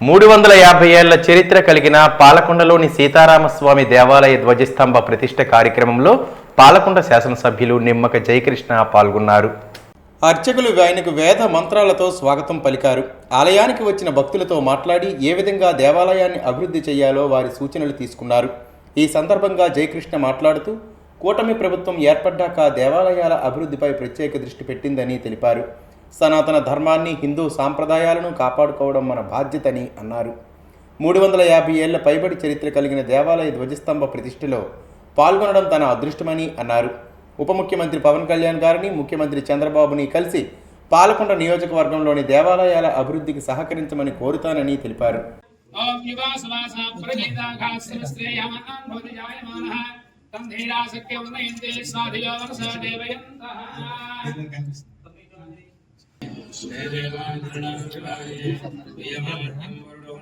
మూడు వందల యాభై ఏళ్ళ చరిత్ర కలిగిన పాలకొండలోని సీతారామస్వామి దేవాలయ ధ్వజస్తంభ ప్రతిష్ట కార్యక్రమంలో పాలకొండ శాసనసభ్యులు నిమ్మక జయకృష్ణ పాల్గొన్నారు. అర్చకులు ఆయనకు వేద మంత్రాలతో స్వాగతం పలికారు. ఆలయానికి వచ్చిన భక్తులతో మాట్లాడి ఏ విధంగా దేవాలయాన్ని అభివృద్ధి చేయాలో వారి సూచనలు తీసుకున్నారు. ఈ సందర్భంగా జయకృష్ణ మాట్లాడుతూ కూటమి ప్రభుత్వం ఏర్పడ్డాక దేవాలయాల అభివృద్ధిపై ప్రత్యేక దృష్టి పెట్టిందని తెలిపారు. సనాతన ధర్మాన్ని హిందూ సాంప్రదాయాలను కాపాడుకోవడం మన బాధ్యతని అన్నారు. మూడు వందల యాభై ఏళ్ళ పైబడి చరిత్ర కలిగిన దేవాలయ ధ్వజస్తంభ ప్రతిష్టలో పాల్గొనడం తన అదృష్టమని అన్నారు. ఉప ముఖ్యమంత్రి పవన్ కళ్యాణ్ గారిని ముఖ్యమంత్రి చంద్రబాబుని కలిసి పాలకొండ నియోజకవర్గంలోని దేవాలయాల అభివృద్ధికి సహకరించమని కోరుతానని తెలిపారు. ఓం श्रीदेवाङ्गणाय यमब्रह्मणो